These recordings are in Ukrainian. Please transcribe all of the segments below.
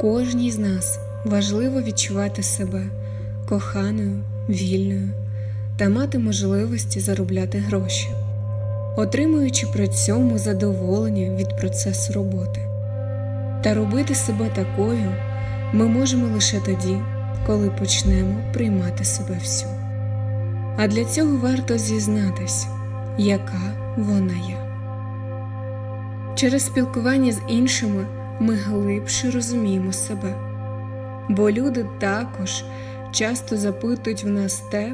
Кожній з нас важливо відчувати себе коханою, вільною та мати можливості заробляти гроші, отримуючи при цьому задоволення від процесу роботи. Та робити себе такою ми можемо лише тоді, коли почнемо приймати себе всю. А для цього варто зізнатись, яка вона є. Через спілкування з іншими ми глибше розуміємо себе, бо люди також часто запитують в нас те,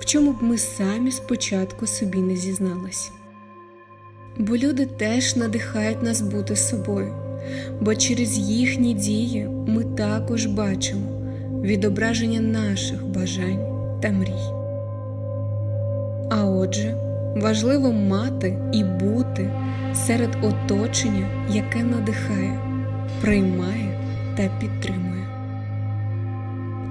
в чому б ми самі спочатку собі не зізналися. Бо люди теж надихають нас бути собою, бо через їхні дії ми також бачимо відображення наших бажань та мрій. А отже, важливо мати і бути серед оточення, яке надихає, приймає та підтримує.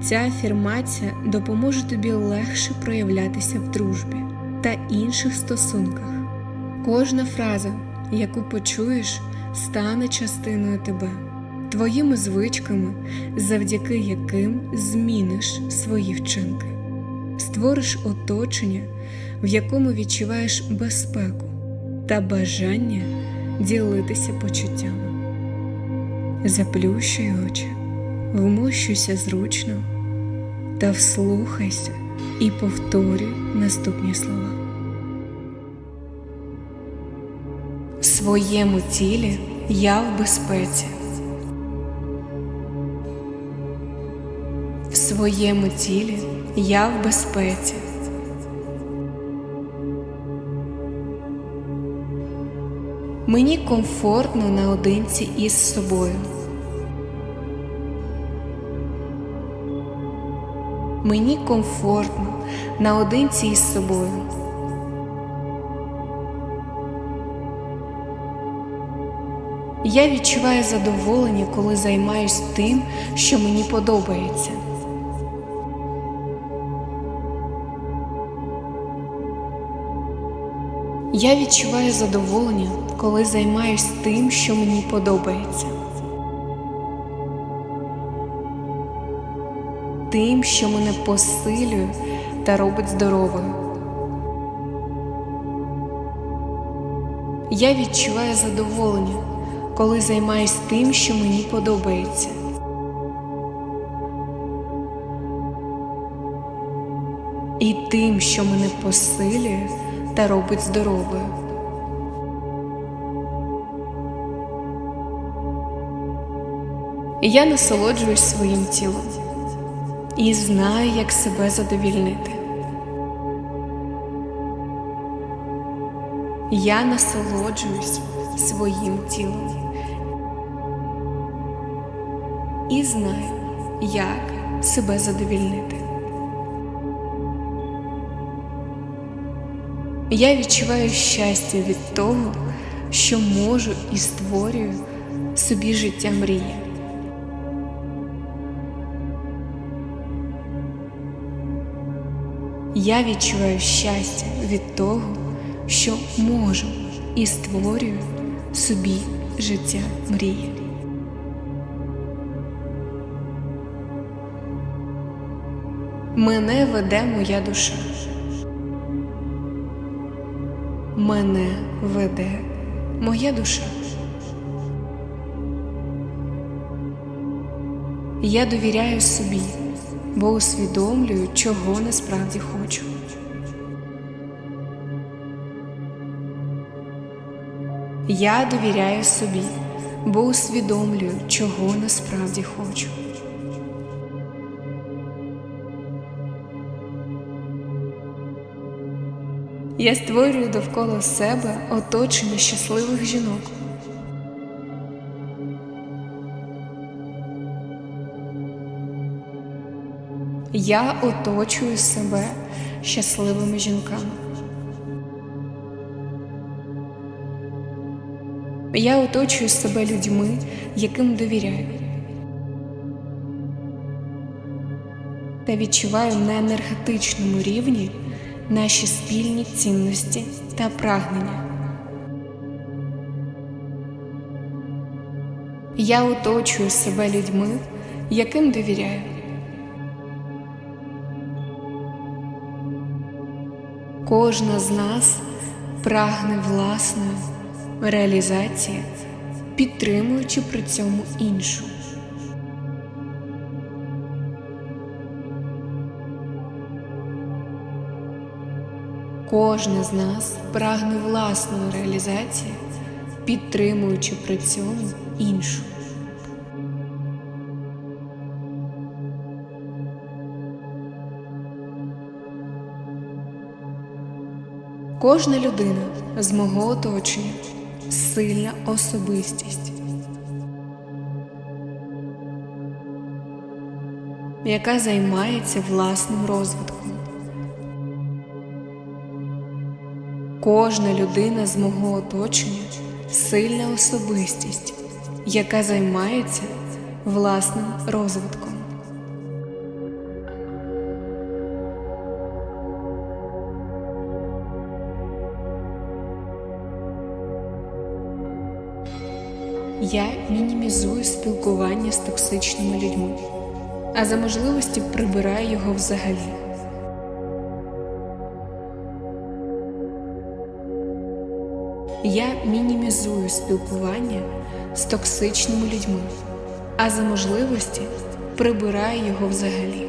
Ця афірмація допоможе тобі легше проявлятися в дружбі та інших стосунках. Кожна фраза, яку почуєш, стане частиною тебе, твоїми звичками, завдяки яким зміниш свої вчинки, створиш оточення, в якому відчуваєш безпеку та бажання ділитися почуттями. Заплющуй очі, вмощуйся зручно та вслухайся і повторюй наступні слова. В своєму тілі я в безпеці. В своєму тілі я в безпеці. Мені комфортно наодинці із собою. Мені комфортно наодинці із собою. Я відчуваю задоволення, коли займаюсь тим, що мені подобається. Я відчуваю задоволення, коли займаюсь тим, що мені подобається. Тим, що мене посилює та робить здоровою. Я відчуваю задоволення, коли займаюсь тим, що мені подобається. І тим, що мене посилює та робить здоровою. Я насолоджуюсь своїм тілом і знаю, як себе задовільнити. Я насолоджуюсь своїм тілом і знаю, як себе задовільнити. Я відчуваю щастя від того, що можу і створюю собі життя мрії. Я відчуваю щастя від того, що можу і створюю собі життя мрії. Мене веде моя душа. Мене веде моя душа. Я довіряю собі, бо усвідомлюю, чого насправді хочу. Я довіряю собі, бо усвідомлюю, чого насправді хочу. Я створюю довкола себе оточення щасливих жінок. Я оточую себе щасливими жінками. Я оточую себе людьми, яким довіряю. Та відчуваю на енергетичному рівні наші спільні цінності та прагнення. Я оточую себе людьми, яким довіряю. Кожна з нас прагне власної реалізації, підтримуючи при цьому іншу. Кожна з нас прагне власної реалізації, підтримуючи при цьому іншу. Кожна людина з мого оточення сильна особистість, яка займається власним розвитком. Кожна людина з мого оточення сильна особистість, яка займається власним розвитком. Я мінімізую спілкування з токсичними людьми, а за можливості прибираю його взагалі. Я мінімізую спілкування з токсичними людьми, а за можливості прибираю його взагалі.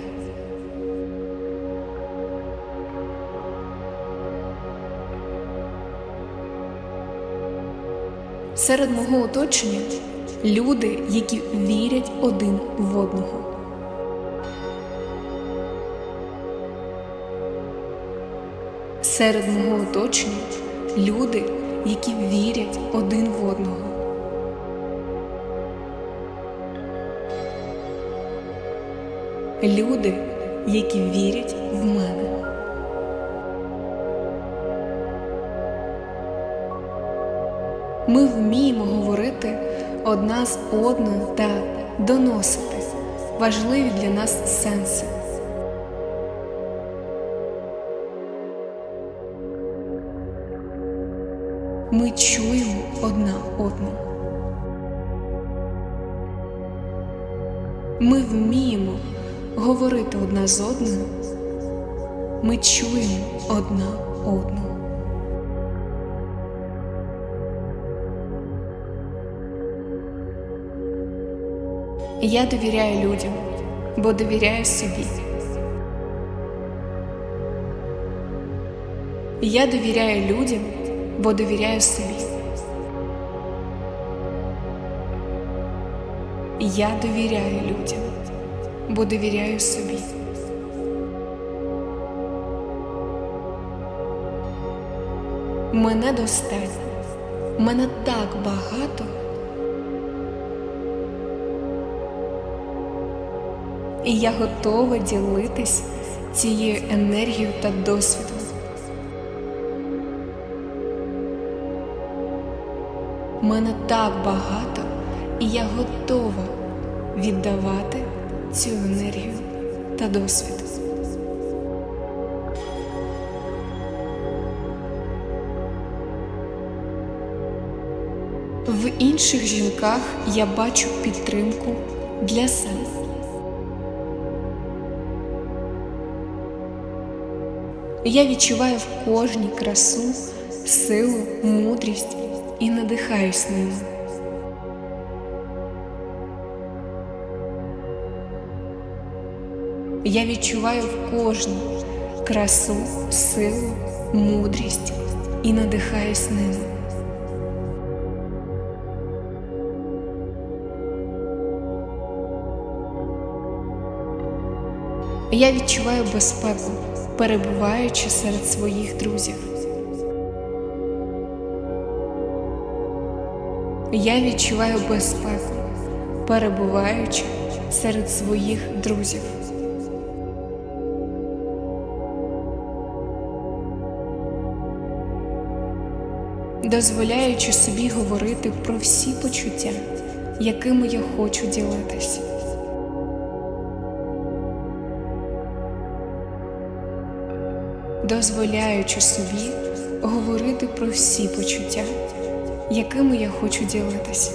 Серед мого оточення люди, які вірять один в одного. Серед мого оточення люди, які вірять один в одного. Люди, які вірять в мене. Ми вміємо говорити одна з одною та доносити важливі для нас сенси. Ми чуємо одна одну. Ми вміємо говорити одна з одною. Ми чуємо одна одну. Я довіряю людям, бо довіряю собі. Я довіряю людям, бо довіряю собі. Я довіряю людям, бо довіряю собі. Мене достатньо, мене так багато. І я готова ділитись цією енергією та досвідом. Мене так багато, і я готова віддавати цю енергію та досвід. В інших жінках я бачу підтримку для себе. Я відчуваю в кожній красу, силу, мудрість і надихаюсь ними. Я відчуваю в кожній красу, силу, мудрість і надихаюсь ними. Я відчуваю безпеку, перебуваючи серед своїх друзів. Я відчуваю безпеку, перебуваючи серед своїх друзів. Дозволяючи собі говорити про всі почуття, якими я хочу ділитися. Дозволяючи собі говорити про всі почуття, якими я хочу ділитися.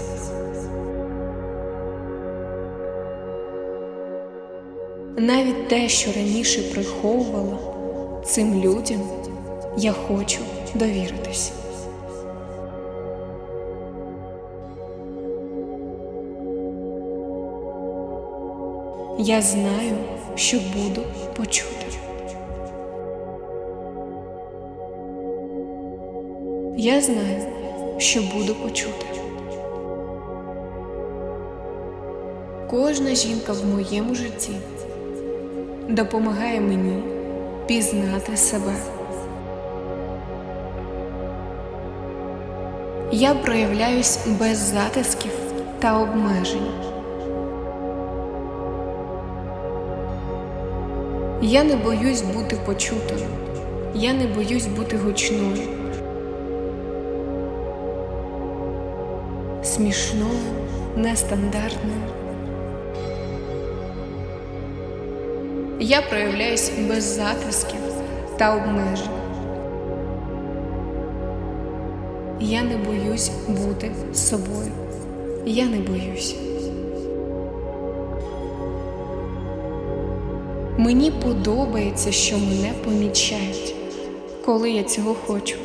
Навіть те, що раніше приховувала, цим людям я хочу довіритися. Я знаю, що буду почути. Я знаю що буду почути. Кожна жінка в моєму житті допомагає мені пізнати себе. Я проявляюсь без затисків та обмежень. Я не боюсь бути почутою, я не боюсь бути гучною, смішною, нестандартною. Я проявляюсь без затисків та обмежень. Я не боюсь бути собою. Я не боюсь. Мені подобається, що мене помічають, коли я цього хочу.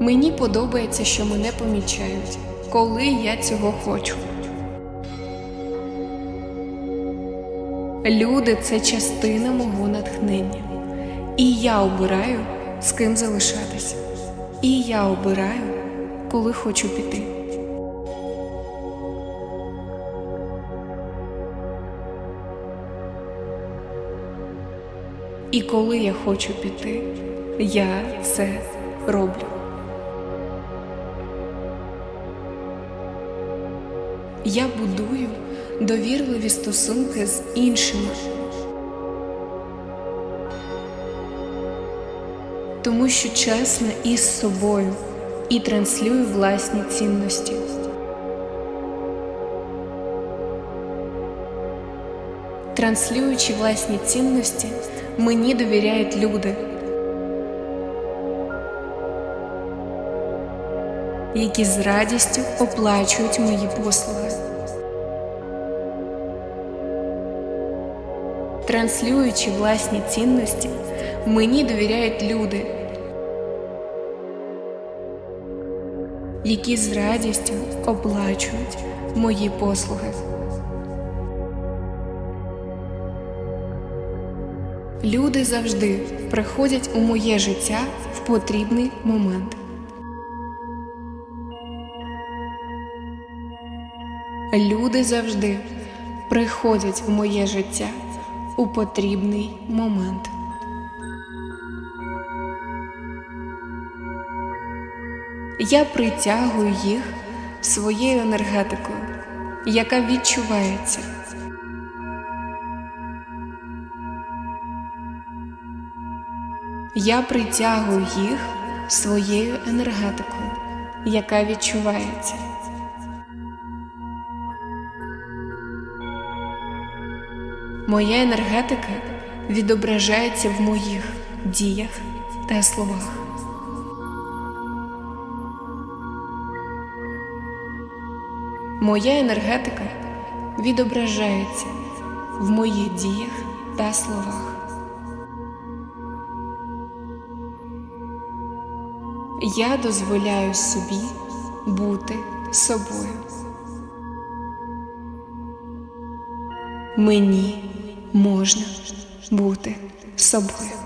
Мені подобається, що мене помічають, коли я цього хочу. Люди це частина мого натхнення. І я обираю, з ким залишатися. І я обираю, коли хочу піти. І коли я хочу піти, я це роблю. Я будую довірливі стосунки з іншими, тому що чесна із собою і транслюю власні цінності. Транслюючи власні цінності, мені довіряють люди, які з радістю оплачують мої послуги. Транслюючи власні цінності, мені довіряють люди, які з радістю оплачують мої послуги. Люди завжди приходять у моє життя в потрібний момент. Люди завжди приходять в моє життя у потрібний момент. Я притягую їх своєю енергетикою, яка відчувається. Я притягую їх своєю енергетикою, яка відчувається. Моя енергетика відображається в моїх діях та словах. Моя енергетика відображається в моїх діях та словах. Я дозволяю собі бути собою. Мені можна бути собою.